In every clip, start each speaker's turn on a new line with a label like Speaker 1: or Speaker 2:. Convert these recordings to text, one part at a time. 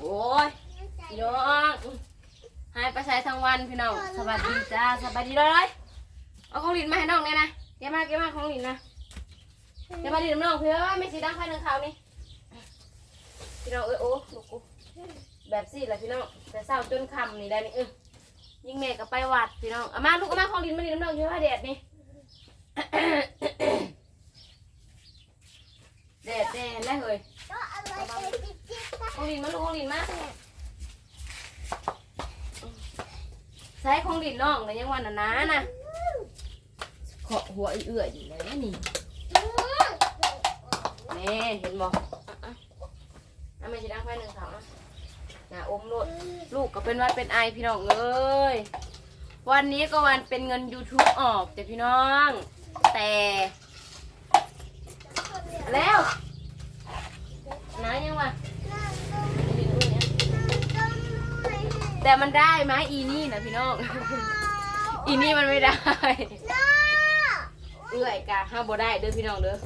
Speaker 1: โอ้ยพี่น้องหายไปใช้ทั้งวันพี่น้องสวัสดีจ้าสวัสดีเลยเอาของหลินมาให้น้องเนี่ยนะเก็บมาเก็บมาของหลินนะเก็บมาดินน้องเพื่อไม่สีดังไฟหนึ่งขาวนี่พี่น้องเอ้ยโอ้ลูกกูแบบสี่แหละพี่น้องแต่เศร้าจนคำนี่ได้นี่เออยิ่งแม่ก็ไปวัดพี่น้องเอามาลูกเอามาของหลินมาดินน้องเยอะแดดนี่แดดแดดแล้วเฮ้ย ของหลินมาลูกของหลินมาใช้ของหลินน้องเลยยังวันน่ะนะนะขอหัวเอื้อยๆอยู่เลยนี่แนี่เห็นบอกอะๆเอาไม่ใช่ดังไฟหนึ่งเขาอะนะอมโลดลูกก็เป็นวัดเป็นไอพี่น้องเอ้ยวันนี้ก็วันเป็นเงิน YouTube ออกแต่พี่น้อง แต่ แล้ว ไหนยังวะแต่มันได้ไหมอีนี่นะพี่น้อง อีนี่มันไม่ได้ เอื้อยกะห้าบ่ได้เด้อพี่น้องเด้อ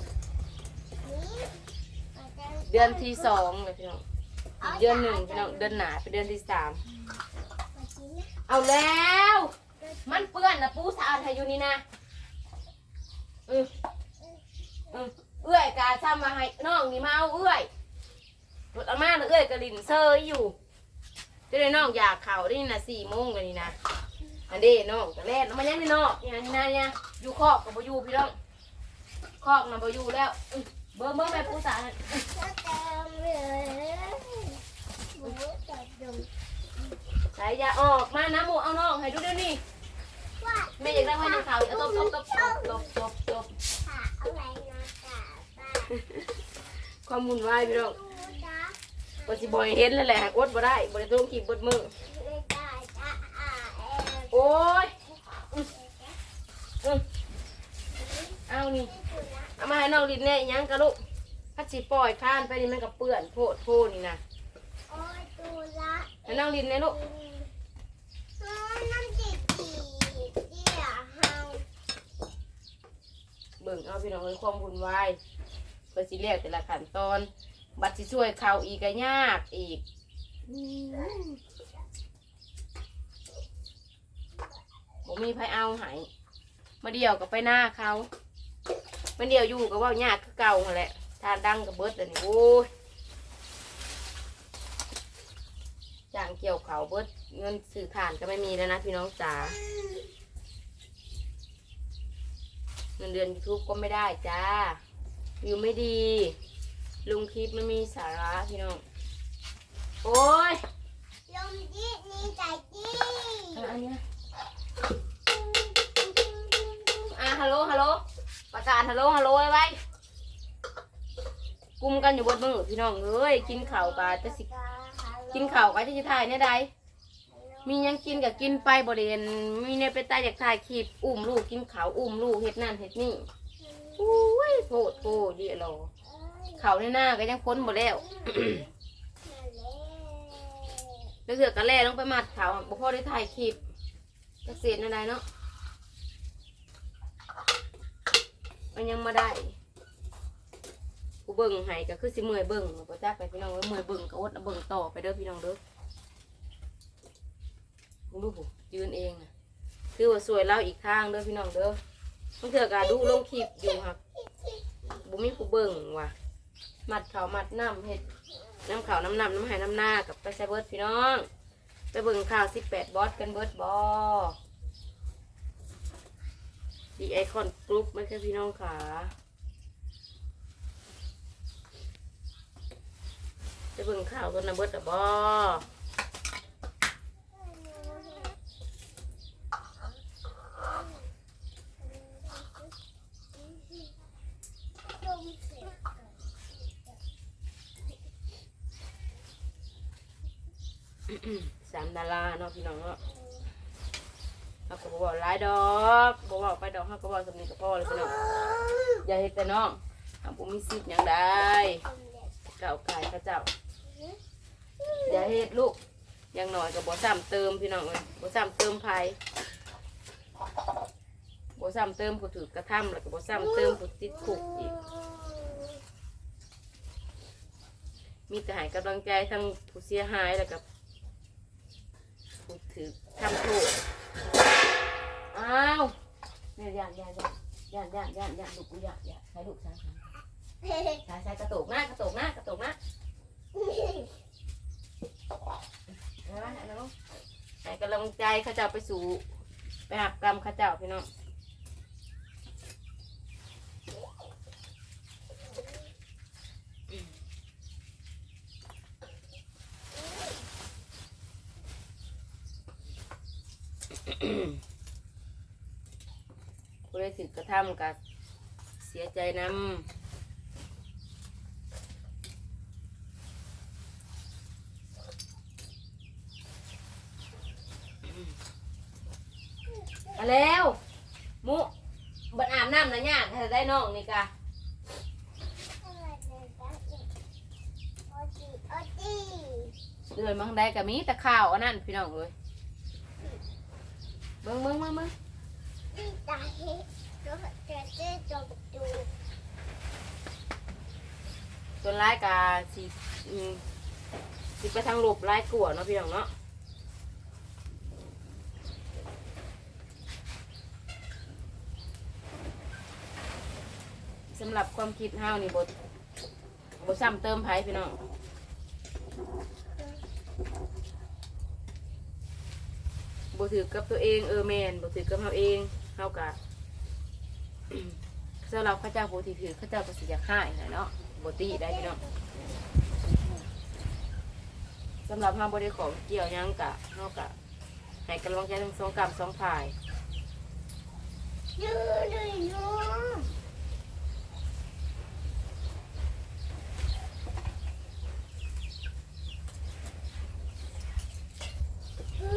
Speaker 1: เดือนที่สองเลยพี่น้องอีกเดือนหนึ่งพี่น้องเดือนหนาเป็นเดือนที่สาม เอาแล้ว มันเปื้อนนะปูสะอาดให้อยู่นี่นะอืออือเอื้อยกะซ้ำมาให้น้องนี่มาเอาเอื้อย รถอามาน่ะเอื้อยกระลินเซอร์อยู่จะได้น้องอยากเข่าได้นี่นะสี่โมงกันนี่นะอันเด้น้องแต่แรกมันยังไม่นอกเนี่ยนี่นะเนี่ยอยู่คอกกับบอยู่พี่น้องคอกนะบอยู่แล้วเบิ่งเบิ่งแม่ปูสาน่ใส่ยาออกมานะหมูเอาน้องให้ดูเดี๋ยวนี้แม่อยากได้ไว้ในข่าวเอาตบตบตบตบตบตบตบความมุนวายพี่น้อง ก็สิบอยเห็นแล้วแหละอดบ่ได้บ่ได้ต้องขีบบดมือโอ้ยอื้ออื้อเอานี่เอามาให้น้องลินเนี่ยยังกะลูกถ้าสิปล่อยข้านไปนี่มันก็เปื้อนโพดโพนี่นะให้น้องลินเนี่ยลูกเบิ่งเอาพี่น้องเลยความวุ่นวายเพื่อสิเรียกแต่ละขั้นตอน บัตรสิช่วยเขาอีกก็ยากอีกผมมีไผเอาหายมาเดียวกับไปหน้าเขามาเดียวอยู่กับว่ายากคือเก่าแหละทานดังกับเบิดอันนี้โอ้ยจ้างเกี่ยวเขาเบิร์ดเงินสื่อฐานก็ไม่มีแล้วนะพี่น้องจ๋าเงินเดือนยูทูบก็ไม่ได้จ้าวิวไม่ดี ลุงคลิปไม่มีสาระพี่น้อง โอ้ยอะอันเนี้ยอะฮัลโหลฮัลโหลประกาศฮัลโหลฮัลโหลไว้ไว้กลุ่มกันอยู่บนมือพี่น้องเอ้ยกินข้าวกะจะสิกินข้าวกะจะสิถ่ายเนี่ยใดมีหยังกินกับกินไปบริเวณมีเนี่ยไปตายอยากถ่ายคลิปอุ้มลูกกินข้าวอุ้มลูกเฮ็ดนั่นเฮ็ดนี่อุ้ยโพดโพดเดียวรอ เขาในหน้าก็ยังพ้นหมดแล้วเลือกกันแล่ต้องไปมัดเขาบ่พอได้ถ่ายคลิปจะเสียอะไรเนาะมันยังมาได้กูเบิ่งให้ก็คือสิเมื่อยเบิ่งบ่จักไปพี่น้องเอ้ยเมื่อยเบิ่งก็อดเอาเบิ่งต่อไปเด้อพี่น้องเด้อมึงดูผู้ยืนเองน่ะคือว่าสวยเล่าอีกข้างเด้อพี่น้องเด้อมันเถื่อกาดูลงคลิปอยู่ครับบ่มีผู้เบิ่งว่ะ มัดเขามัดน้ำเห็ดน้ำขาวน้ำนำน้ำหายน้ำหน้ากับไปใช้เบิร์ดพี่น้อง ไปเบิ่งข่าวสิบแปดบอสกันเบิร์ดบอดีไอคอนกรุ๊ปไม่ใช่พี่น้องขาไปเบิ่งข่าวกันนะเบิร์ดอะบอ สามดาราเนาะพี่น้องเนาะเขาก็บอกหลายดอกบอกว่าไปดอกเขาก็บอกสำนีกับพ่อเลยพี่น้องอย่าเฮ็ดแต่น้องทำผมมีสิทธิ์ย่างใดเก่าไก่พระเจ้า อย่าเฮ็ดลูกยังหน่อยกับบ่ซ้ำเติมพี่น้องเลยบ่ซ้ำเติมไผบ่ซ้ำเติมผู้ถือกระทำแล้วก็บ่ซ้ำเติมผู้ติดคุกอีกมีแต่ให้กำลังใจทั้งผู้เสียหายแล้วกับ ทำถูกอ้าวเนี่ยย่านย่านย่านย่านย่านยานลูกกูย่านยานใช้ลูกใช้ใช้ใช้ใช้กระตุกหน้ากระตุกหน้ากระตุกหน้าเอาไว้ให้น้องให้กำลังใจเข้าเจ้าไปสู่ไปหักกรรมเข้าเจ้าพี่น้อง ถึกกระทำกับเสียใจนำเอาแล้ว มุบัดอาบน้ำนะยากถ้าได้น้องนี่กะเดือนมังได้กับมีแต่ข้าวอันนั้นพี่น้องเอ้ยเบิ้งเบิ้งเบิ้งเบิ้ง
Speaker 2: ก็จะจะจบดู
Speaker 1: จนร้ายกาสิอืมสิไปทางหลบร้ายกลัวเนาะพี่น้องเนาะสำหรับความคิดเฮานี่บทบทซ้ำเติมไผ่พี่น้องบทถือกับตัวเองเออแมนบทถือกับเฮาเองเฮากะ สำหรับข้าเจ้าโบทีถือข้าเจ้าก็สิอยากให้แหละเนาะโบตีได้พี่น้องสำหรับห้าบริของเกี่ยวยังกะนอกกะให้กำลังใจทั้งสองกรรมสองฝ่าย
Speaker 2: ยืดเลยยูอื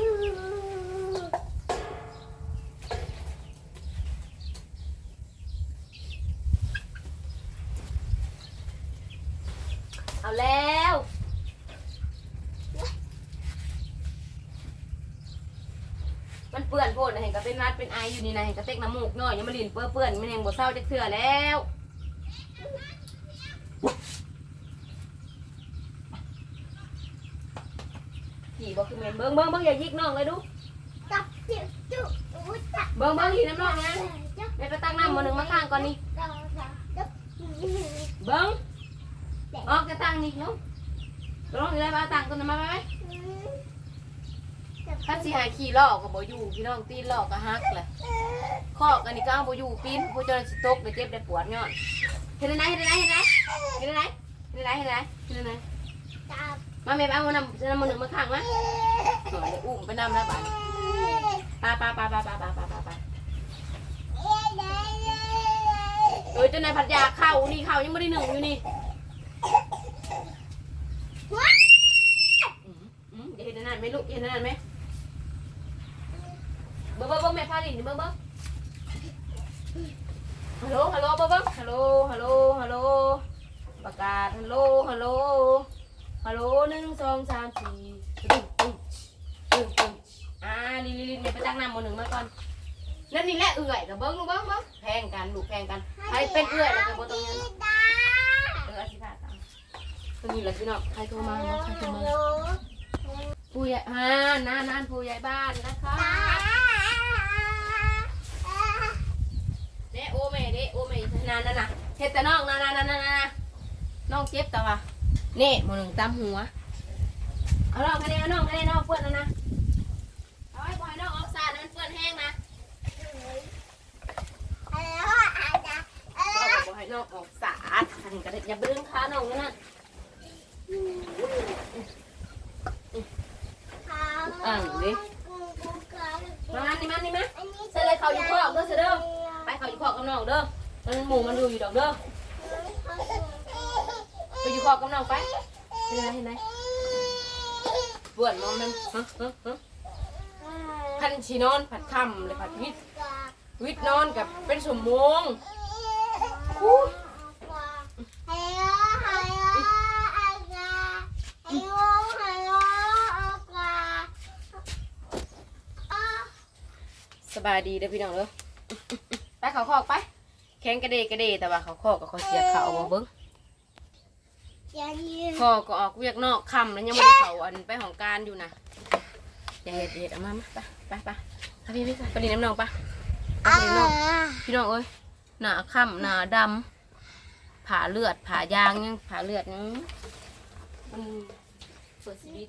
Speaker 2: ม
Speaker 1: เอาแล้ว มันเปื้อนโพดนะเห็น ก็เป็นรัดเป็นไออยู่นี่นะเห็นก็เต็กน้ำมูกน้อยยังมาลินเปื้อนเปื้อนมันยังบ่เศร้าจะเถื่อแล้วขี่บอกคือเมนเบิ้งเบิ้งเบิ้งอย่ายิกน้องเลยดู
Speaker 2: จับจิบจุบจับ
Speaker 1: เบิ้งเบิ้งขี่น้ำน้องนะแม่ไปตั้งน้ำมาหนึ่งมาข้างก่อนนี่เบิ้งออกจะตั้งนี่เนาะร้องอยู่ได้ปะตั้งตัวนั้นมาไหม ถ้าสิหายขี่ลอกก็บ่อยู่พี่น้องตีนลอกก็ฮักเลยคอกอันนี้ก็เอาบ่อยู่ปีนผู้เจริญสิตกได้เจ็บได้ปวดย้อนเห็นไหนเห็นไหนเห็นไหนเห็นไหนเห็นไหนเห็นไหนเห็นไหน
Speaker 2: จับ
Speaker 1: มาแม่ไปเอามานำจะนำมาหนึ่งมาข้างมาหน่อยอุ้มไปนำแล้วบ้านปาปาปาปาปาปาปาปาปาเออเจานายผัดยาเข้านี่เข้ายังไม่ได้หนึ่งอยู่นี่เห็นนั่นไหมลูกเห็นนั่นไหม เบิ้งเบิ้งเบิ้งแม่พาลินเบิ้งเบิ้งฮัลโหลฮัลโหลเบิ้งเบิ้งฮัลโหลฮัลโหลฮัลโหลประกาศฮัลโหลฮัลโหลฮัลโหลหนึ่งสองสามสี่ตึ้งตึ้งตึ้งตึ้งอ่าลิลิลินเนี่ยไปตั้งน้ำหมอหนึ่งมาก่อนนั่นนี่แหละเอื่อยกับเบิ้งลูกเบิ้งเบิ้งแพงกันลูกแพงกันใครเป็นเอื่อยแล้วก็บ่ต้องเงินเอออธิษฐานตามตรงนี้แหละพี่น้องใครโทรมาใครโทรมาผู้ใหญ่อ่านานานผู้ใหญ่บ้านนะคะ เด้โอเมเด้โอเม นานนั่นน่ะเฮ็ดแต่น้องนานนานนานนานน้องเจ็บแต่ว่านี่หมอหนึ่งตามหัวเอาน้องคะแนนน้องคะแนนน้องเปื้อนแล้วนะเอาไว้ปล่อยน้องออกสารมันเปื้อนแห้งนะเราบอกให้น้องออกสารอันนี้ก็ได้อย่าไปดึงขาน้องนั่นน่ะมานี่มานี่มาเสร็จเลยเขาอยู่ข้อกเด้อเสร็จเด้อไปเขาอยู่ข้อกกับน้องเด้อ มันหมูมันดูอยู่ดอกเด้อไปอยู่ข้อกกับน้องไปเห็นไหมเห็นไหมเปื้อนมองมันฮะฮะฮะพันชีนอนผัดค่ำเลยผัดวิทย์วิทย์นอนกับเป็นสมมงสบายดีเด้อพี่น้องเด้อไปเขาคอกไป แข้งกระเดกระเดแต่ว่าเขาคอกกับเขาเสียเขาเอามาเบิ้ง
Speaker 2: จะยืน
Speaker 1: พ่อก็ออกเวียกนอกค่ำแล้วยังไม่ได้เขาอันไปของการอยู่นะอย่าเห็ดอย่าเห็ดเอามามาไปไปไปไปพี่พี่ไปดีน้ำนองปะไป
Speaker 2: อ่า
Speaker 1: ดีน้องพี่น้องเอ้ยหนาค่ำหนาดำผ่าเลือดผ่ายางยังผ่าเลือดยังมันเปิดชีวิต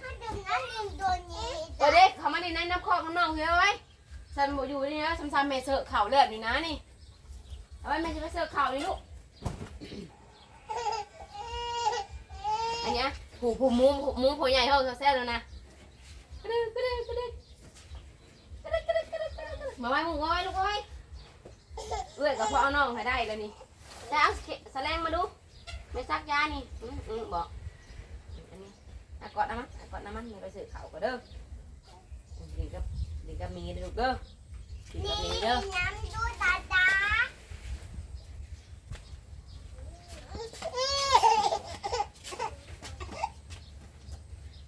Speaker 2: ถ้าดื่มน้ำดื่มตัวนี้
Speaker 1: เออเด็กเขามาในนั้นน้ำคอกน้ำนองเฮ้ยไว้ ฉันบอยู่นี่นะฉันซ้ำแม่เสอะเข่าเลือดอยู่นะนี่เอาไว้แม่จะไปเสอะเข่านี่ลูกอันเนี้ยผูผูมุ้งผูมุ้งผูใหญ่เท่าแซ่แล้วนะกระดึ๊กกระดึ๊กกระดึ๊กกระดึ๊กกระดึ๊กกระดึ๊กระดึ๊กมาไว้มุ้งเอาไว้ลูกเอาไว้เอื้อยกับพ่อเอาน้องให้ได้แล้วนี่จะเอาแสลงมาดูไม่ซักยานี่อืมอืมบอกอันนี้อะกอดน้ำมันอะกอดน้ำมันอย่าไปสื่อเข่าก็เด้อ กับดีกับมีเด้อลูกเด้อดีกับมี
Speaker 2: นี่
Speaker 1: เด้อ
Speaker 2: น้ำดูตาตา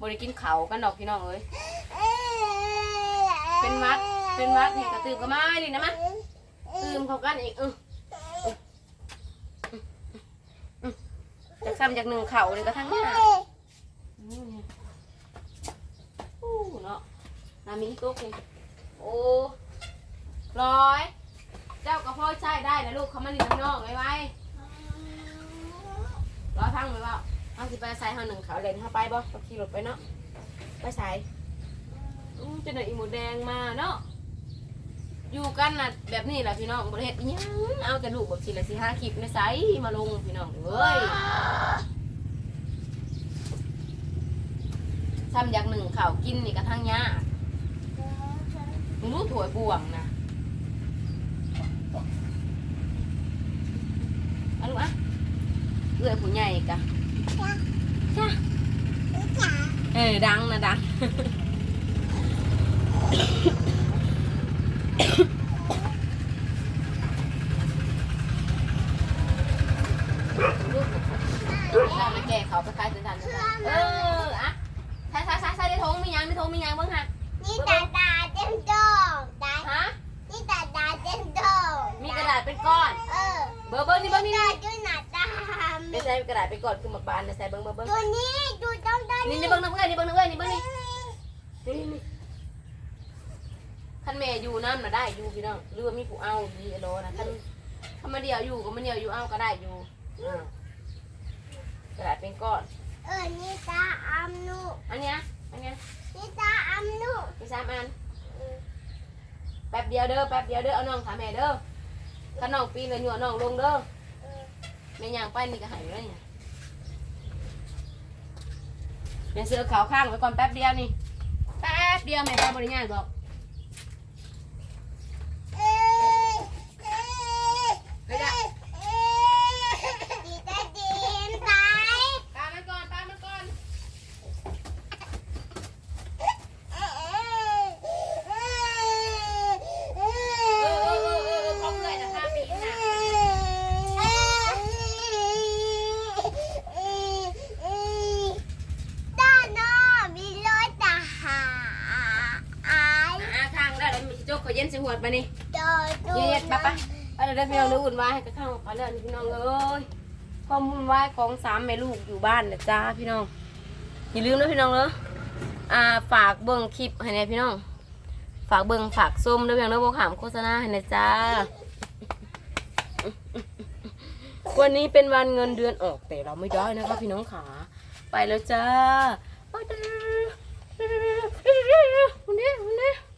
Speaker 1: บริกินเขาวกันดอกพี่น้องเอ้ยเป็นวัดเป็นวัดนี่กระตือก็มาดินะมั้ยตืมเขากันอีกเออจากซ้ำจากหนึ่งเข่าเลยก็ทั้งหน้าอืมอู้เนาะ นามีตุ๊กนี่โอ้ร้อย เจ้ากับพ่อใช้ได้นะลูกเขามาดินน้ำนอกไว้ไว้ร้อยพังไว้เปล่าเอาสิไปใส่เฮาหนึ่งเขาเลยเขาไปบ่ก็ขี่รถไปเนาะไปใส่อู้จะได้อีหมูแดงมาเนาะอยู่กันน่ะแบบนี้แหละพี่น้องบริเฮ็ดอิหยังเอาแต่ลูกแบบสิละสิห้าคลิปในไซมาลงพี่น้องเอ้ยซ้ำอย่างหนึ่งข่าวกินนี่กระทั่งยาก มึงรู้ถั่วยบวงนะเอาลูกอะเอื้อยผู้ใหญ่กะจ้าเออดังนะดัง ลูกเรามาแก่เขาไปขายถึงทันเอออะใส่ใส่ใส่ใส่ในทงมียังในทงมียังเบ้างฮะ
Speaker 2: นี่ตาตาเต็มดองตา
Speaker 1: ฮะ
Speaker 2: นี่ตาตาเต็มดอง
Speaker 1: มี กระดาษเป็นก้อน
Speaker 2: เออ
Speaker 1: เบอร์เบอร์นี่เบอร์นี่
Speaker 2: ตา
Speaker 1: นะ
Speaker 2: ดูหน้าตา
Speaker 1: ไม่ใช่กระดาษเป็นก้อนคือมาปานนะใส่เบอร์เบอร์เบอร์
Speaker 2: ตัวนี้ดูต้องได้
Speaker 1: นี่นี่เบอร์น้ำเงินนี่เบอร์น้ำเงินนี่เบอร์นี่นี่นี่ท่านแม่อยู่นั่นมาได้อยู่พี่น้องหรือว่ามีผู้เอาดีโลนะท่านถ้ามาเดียวอยู่ก็มาเดียวอยู่เอาก็ได้อยู่อ่ากระดาษเป็นก้อน
Speaker 2: เออนี่ตาอัมนุ
Speaker 1: อันเนี้ยอันเนี้ย
Speaker 2: นี่ตาอัมนุ
Speaker 1: มีสามอันแป๊บเดียวเด้อแป๊บเดียวเด้อเอาน้องถามแม่เด้อ ถ้าน้องปีนเลยหยวน้องลงเด้อแม่ยางไปนี่ก็หายอยู่แล้วเนี่ยแม่เสือขาวข้างไว้ก่อนแป๊บเดียวนี่ แป๊บเดียวแม่ไปบริญญาณบอก มานี่
Speaker 2: เดี๋ยเย็
Speaker 1: ดๆปะปะ
Speaker 2: เรา
Speaker 1: ได้พี่น้
Speaker 2: อง
Speaker 1: เนื้ออุ่นไว้ให้กระทั่งออาเรื่อยพี่น้องเอ้ยความวุ่นวายของสามแม่ลูกอยู่บ้านนะจ้าพี่น้อง อย่าลืมนะพี่น้องเนอะอ่าฝากเบิ่งคลิปให้นะพี่น้อง ฝากเบิ่งฝากส้มด้วยพี่น้องเนอะบอกขามโฆษณาให้นะจ้า วันนี้เป็นวันเงินเดือนออกแต่เราไม่ด้อยนะคะพี่น้องขาไปแล้วจ้าไปเด้อเด้อเด้อเด้อเด้อ